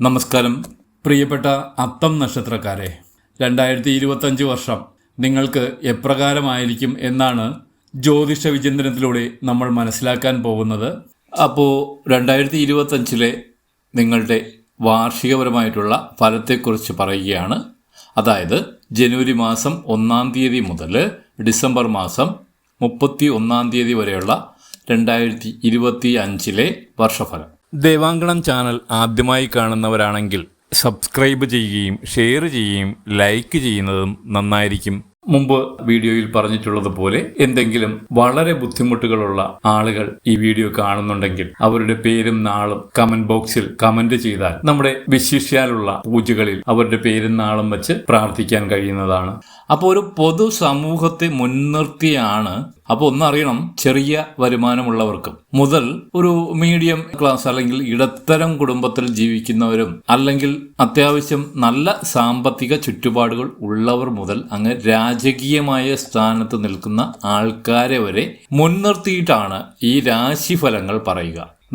നമസ്കാരം പ്രിയപ്പെട്ട അത്തം നക്ഷത്രക്കാരെ. രണ്ടായിരത്തി ഇരുപത്തഞ്ച് വർഷം നിങ്ങൾക്ക് എപ്രകാരമായിരിക്കും എന്നാണ് ജ്യോതിഷ വിചിന്തനത്തിലൂടെ നമ്മൾ മനസ്സിലാക്കാൻ പോകുന്നത്. അപ്പോൾ രണ്ടായിരത്തി ഇരുപത്തഞ്ചിലെ നിങ്ങളുടെ വാർഷികപരമായിട്ടുള്ള ഫലത്തെക്കുറിച്ച് പറയുകയാണ്. അതായത് ജനുവരി മാസം ഒന്നാം തീയതി മുതൽ ഡിസംബർ മാസം മുപ്പത്തി ഒന്നാം തീയതി വരെയുള്ള രണ്ടായിരത്തി ഇരുപത്തി അഞ്ചിലെ വർഷഫലം. ദേവാങ്കണം ചാനൽ ആദ്യമായി കാണുന്നവരാണെങ്കിൽ സബ്സ്ക്രൈബ് ചെയ്യുകയും ഷെയർ ചെയ്യുകയും ലൈക്ക് ചെയ്യുന്നതും നന്നായിരിക്കും. മുമ്പ് വീഡിയോയിൽ പറഞ്ഞിട്ടുള്ളതുപോലെ എന്തെങ്കിലും വളരെ ബുദ്ധിമുട്ടുകളുള്ള ആളുകൾ ഈ വീഡിയോ കാണുന്നുണ്ടെങ്കിൽ അവരുടെ പേരും നാളും കമന്റ് ബോക്സിൽ കമന്റ് ചെയ്താൽ നമ്മുടെ വിശിഷ്യാലുള്ള പൂജകളിൽ അവരുടെ പേരും നാളും വെച്ച് പ്രാർത്ഥിക്കാൻ കഴിയുന്നതാണ്. അപ്പോൾ ഒരു പൊതു സമൂഹത്തെ മുൻനിർത്തിയാണ് അപ്പോൾ ഒന്നറിയണം ചെറിയ വരുമാനമുള്ളവർക്കും. മുതൽ ഒരു മീഡിയം ക്ലാസ് അല്ലെങ്കിൽ ഇടത്തരം കുടുംബത്തിൽ ജീവിക്കുന്നവരും അല്ലെങ്കിൽ അത്യാവശ്യം നല്ല സാമ്പത്തിക ചുറ്റുപാടുകൾ ഉള്ളവർ മുതൽ അങ്ങ് രാജകീയമായ സ്ഥാനത്ത് നിൽക്കുന്ന ആൾക്കാരെ വരെ മുൻനിർത്തിയിട്ടാണ് ഈ രാശിഫലങ്ങൾ പറയുക.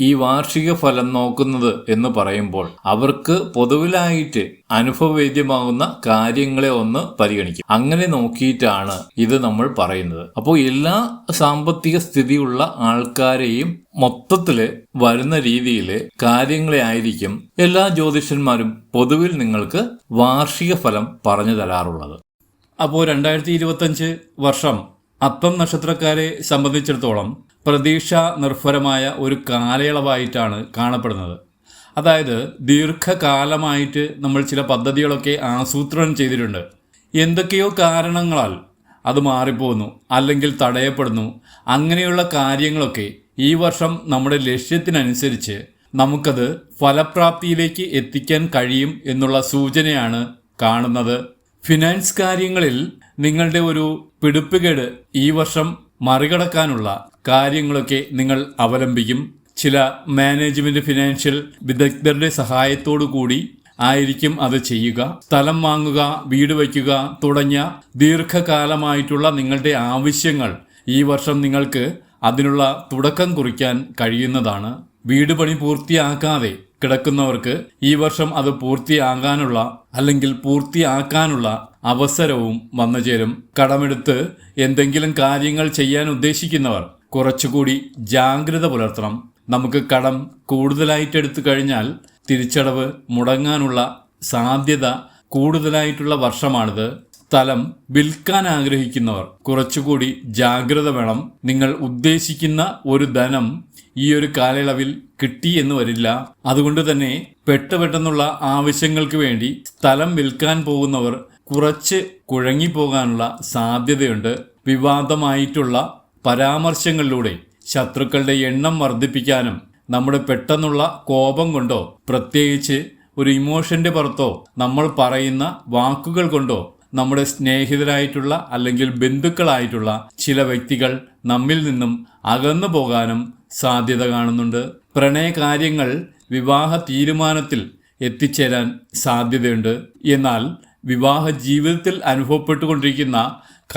ഈ വാർഷിക ഫലം നോക്കുന്നത് എന്ന് പറയുമ്പോൾ അവർക്ക് പൊതുവിലായിട്ട് അനുഭവവേദ്യമാകുന്ന കാര്യങ്ങളെ ഒന്ന് പരിഗണിക്കും. അങ്ങനെ നോക്കിയിട്ടാണ് ഇത് നമ്മൾ പറയുന്നത്. അപ്പോൾ എല്ലാ സാമ്പത്തിക സ്ഥിതിയുള്ള ആൾക്കാരെയും മൊത്തത്തിൽ വരുന്ന രീതിയിൽ കാര്യങ്ങളെ ആയിരിക്കും എല്ലാ ജ്യോതിഷന്മാരും പൊതുവിൽ നിങ്ങൾക്ക് വാർഷിക ഫലം പറഞ്ഞു തരാറുള്ളത്. അപ്പോൾ രണ്ടായിരത്തി വർഷം അപ്പം നക്ഷത്രക്കാരെ സംബന്ധിച്ചിടത്തോളം പ്രതീക്ഷ നിർഭരമായ ഒരു കാലയളവായിട്ടാണ് കാണപ്പെടുന്നത്. അതായത് ദീർഘകാലമായിട്ട് നമ്മൾ ചില പദ്ധതികളൊക്കെ ആസൂത്രണം ചെയ്തിട്ടുണ്ട്. എന്തൊക്കെയോ കാരണങ്ങളാൽ അത് മാറിപ്പോകുന്നു അല്ലെങ്കിൽ തടയപ്പെടുന്നു. അങ്ങനെയുള്ള കാര്യങ്ങളൊക്കെ ഈ വർഷം നമ്മുടെ ലക്ഷ്യത്തിനനുസരിച്ച് നമുക്കത് ഫലപ്രാപ്തിയിലേക്ക് എത്തിക്കാൻ കഴിയും എന്നുള്ള സൂചനയാണ് കാണുന്നത്. ഫിനാൻസ് കാര്യങ്ങളിൽ നിങ്ങളുടെ ഒരു പിടിപ്പുകേട് ഈ വർഷം മറികടക്കാനുള്ള കാര്യങ്ങളൊക്കെ നിങ്ങൾ അവലംബിക്കും. ചില മാനേജ്മെന്റ് ഫിനാൻഷ്യൽ വിദഗ്ധരുടെ സഹായത്തോടു കൂടി ആയിരിക്കും അത് ചെയ്യുക. സ്ഥലം വാങ്ങുക വീട് വയ്ക്കുക തുടങ്ങിയ ദീർഘകാലമായിട്ടുള്ള നിങ്ങളുടെ ആവശ്യങ്ങൾ ഈ വർഷം നിങ്ങൾക്ക് അതിനുള്ള തുടക്കം കുറിക്കാൻ കഴിയുന്നതാണ്. വീട് പണി പൂർത്തിയാക്കാതെ കിടക്കുന്നവർക്ക് ഈ വർഷം അത് പൂർത്തിയാകാനുള്ള അല്ലെങ്കിൽ പൂർത്തിയാക്കാനുള്ള അവസരവും വന്നു ചേരും. കടമെടുത്ത് എന്തെങ്കിലും കാര്യങ്ങൾ ചെയ്യാൻ ഉദ്ദേശിക്കുന്നവർ കുറച്ചുകൂടി ജാഗ്രത പുലർത്തണം. നമുക്ക് കടം കൂടുതലായിട്ട് എടുത്തു കഴിഞ്ഞാൽ തിരിച്ചടവ് മുടങ്ങാനുള്ള സാധ്യത കൂടുതലായിട്ടുള്ള വർഷമാണിത്. സ്ഥലം വിൽക്കാൻ ആഗ്രഹിക്കുന്നവർ കുറച്ചുകൂടി ജാഗ്രത വേണം. നിങ്ങൾ ഉദ്ദേശിക്കുന്ന ഒരു ധനം ഈ ഒരു കാലയളവിൽ കിട്ടി എന്ന് വരില്ല. അതുകൊണ്ട് തന്നെ പെട്ടെന്നുള്ള ആവശ്യങ്ങൾക്ക് വേണ്ടി സ്ഥലം വിൽക്കാൻ പോകുന്നവർ കുറച്ച് കുഴങ്ങി പോകാനുള്ള സാധ്യതയുണ്ട്. വിവാദമായിട്ടുള്ള പരാമർശങ്ങളിലൂടെ ശത്രുക്കളുടെ എണ്ണം വർദ്ധിപ്പിക്കാനും നമ്മുടെ പെട്ടെന്നുള്ള കോപം കൊണ്ടോ പ്രത്യേകിച്ച് ഒരു ഇമോഷന്റെ പുറത്തോ നമ്മൾ പറയുന്ന വാക്കുകൾ കൊണ്ടോ നമ്മുടെ സ്നേഹിതരായിട്ടുള്ള അല്ലെങ്കിൽ ബന്ധുക്കളായിട്ടുള്ള ചില വ്യക്തികൾ നമ്മിൽ നിന്നും അകന്നു പോകാനും സാധ്യത കാണുന്നുണ്ട്. പ്രണയകാര്യങ്ങൾ വിവാഹ തീരുമാനത്തിൽ എത്തിച്ചേരാൻ സാധ്യതയുണ്ട്. എന്നാൽ വിവാഹ ജീവിതത്തിൽ അനുഭവപ്പെട്ടുകൊണ്ടിരിക്കുന്ന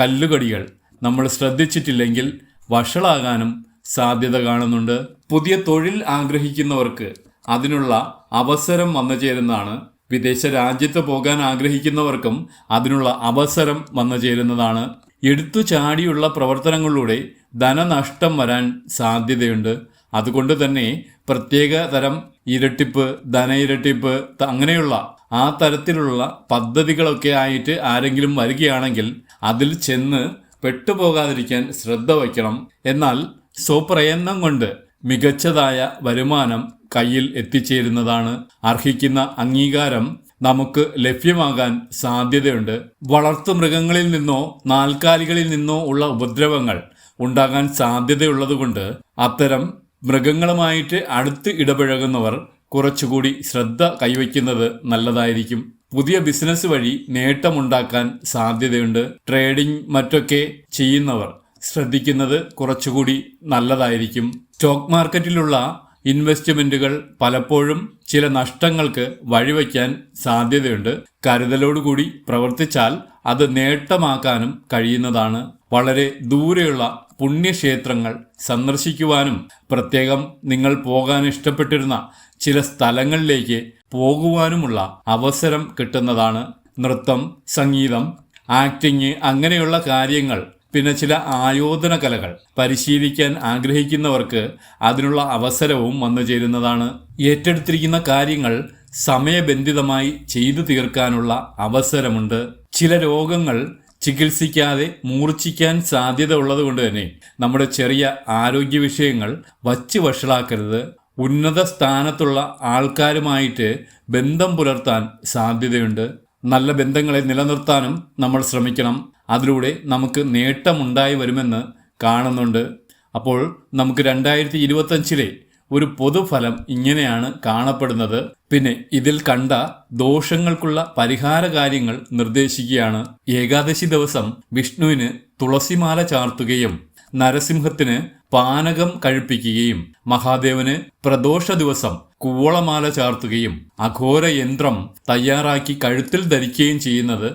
കല്ലുകടികൾ നമ്മൾ ശ്രദ്ധിച്ചിട്ടില്ലെങ്കിൽ വഷളാകാനും സാധ്യത കാണുന്നുണ്ട്. പുതിയ തൊഴിൽ ആഗ്രഹിക്കുന്നവർക്ക് അതിനുള്ള അവസരം വന്നു ചേരുന്നതാണ്. വിദേശ രാജ്യത്ത് പോകാൻ ആഗ്രഹിക്കുന്നവർക്കും അതിനുള്ള അവസരം വന്നു ചേരുന്നതാണ്. എടുത്തു ചാടിയുള്ള പ്രവർത്തനങ്ങളിലൂടെ ധനനഷ്ടം വരാൻ സാധ്യതയുണ്ട്. അതുകൊണ്ട് തന്നെ പ്രത്യേക തരം ഇരട്ടിപ്പ് ധന ഇരട്ടിപ്പ് അങ്ങനെയുള്ള ആ തരത്തിലുള്ള പദ്ധതികളൊക്കെ ആയിട്ട് ആരെങ്കിലും വരികയാണെങ്കിൽ അതിൽ ചെന്ന് പെട്ടുപോകാതിരിക്കാൻ ശ്രദ്ധ വയ്ക്കണം. എന്നാൽ സ്വപ്രയത്നം കൊണ്ട് മികച്ചതായ വരുമാനം കയ്യിൽ എത്തിച്ചേരുന്നതാണ്. അർഹിക്കുന്ന അംഗീകാരം നമുക്ക് ലഭ്യമാകാൻ സാധ്യതയുണ്ട്. വളർത്തു മൃഗങ്ങളിൽ നിന്നോ നാൽക്കാലികളിൽ നിന്നോ ഉള്ള ഉപദ്രവങ്ങൾ ഉണ്ടാകാൻ സാധ്യതയുള്ളതുകൊണ്ട് അത്തരം മൃഗങ്ങളുമായിട്ട് അടുത്ത് ഇടപഴകുന്നവർ കുറച്ചുകൂടി ശ്രദ്ധ കൈവയ്ക്കുന്നത് നല്ലതായിരിക്കും. പുതിയ ബിസിനസ് വഴി നേട്ടമുണ്ടാക്കാൻ സാധ്യതയുണ്ട്. ട്രേഡിംഗ് മറ്റൊക്കെ ചെയ്യുന്നവർ ശ്രദ്ധിക്കുന്നത് കുറച്ചുകൂടി നല്ലതായിരിക്കും. സ്റ്റോക്ക് മാർക്കറ്റിലുള്ള ഇൻവെസ്റ്റ്മെന്റുകൾ പലപ്പോഴും ചില നഷ്ടങ്ങൾക്ക് വഴിവെക്കാൻ സാധ്യതയുണ്ട്. കരുതലോടുകൂടി പ്രവർത്തിച്ചാൽ അത് നേട്ടമാക്കാനും കഴിയുന്നതാണ്. വളരെ ദൂരെയുള്ള പുണ്യക്ഷേത്രങ്ങൾ സന്ദർശിക്കുവാനും പ്രത്യേകം നിങ്ങൾ പോകാൻ ഇഷ്ടപ്പെട്ടിരുന്ന ചില സ്ഥലങ്ങളിലേക്ക് പോകുവാനുമുള്ള അവസരം കിട്ടുന്നതാണ് നൃത്തം സംഗീതം ആക്ടിങ് അങ്ങനെയുള്ള കാര്യങ്ങൾ പിന്നെ ചില ആയോധന കലകൾ. പരിശീലിക്കാൻ ആഗ്രഹിക്കുന്നവർക്ക് അതിനുള്ള അവസരവും വന്നു ചേരുന്നതാണ്. ഏറ്റെടുത്തിരിക്കുന്ന കാര്യങ്ങൾ സമയബന്ധിതമായി ചെയ്തു തീർക്കാനുള്ള അവസരമുണ്ട്. ചില രോഗങ്ങൾ ചികിത്സിക്കാതെ മൂർച്ഛിക്കാൻ സാധ്യത ഉള്ളതുകൊണ്ട് തന്നെ നമ്മുടെ ചെറിയ ആരോഗ്യ വിഷയങ്ങൾ വച്ചു വഷളാക്കരുത്. ഉന്നത സ്ഥാനത്തുള്ള ആൾക്കാരുമായിട്ട് ബന്ധം പുലർത്താൻ സാധ്യതയുണ്ട്. നല്ല ബന്ധങ്ങളെ നിലനിർത്താനും നമ്മൾ ശ്രമിക്കണം. അതിലൂടെ നമുക്ക് നേട്ടമുണ്ടായി വരുമെന്ന് കാണുന്നുണ്ട്. അപ്പോൾ നമുക്ക് രണ്ടായിരത്തി ഇരുപത്തഞ്ചിലെ ഒരു പൊതുഫലം ഇങ്ങനെയാണ് കാണപ്പെടുന്നത്. പിന്നെ ഇതിൽ കണ്ട ദോഷങ്ങൾക്കുള്ള പരിഹാര കാര്യങ്ങൾ നിർദ്ദേശിക്കുകയാണ്. ഏകാദശി ദിവസം വിഷ്ണുവിന് തുളസിമാല ചാർത്തുകയും നരസിംഹത്തിന് പാനകം കഴിപ്പിക്കുകയും മഹാദേവന് പ്രദോഷ ദിവസം കൂവളമാല ചാർത്തുകയും അഘോര യന്ത്രം തയ്യാറാക്കി കഴുത്തിൽ ധരിക്കുകയും ചെയ്യുന്നത്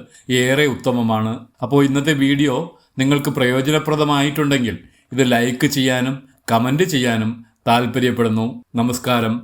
ഏറെ ഉത്തമമാണ്. അപ്പോൾ ഇന്നത്തെ വീഡിയോ നിങ്ങൾക്ക് പ്രയോജനപ്രദമായിട്ടുണ്ടെങ്കിൽ ഇത് ലൈക്ക് ചെയ്യാനും കമന്റ് ചെയ്യാനും താല്പര്യപ്പെടുന്നു നമസ്കാരം.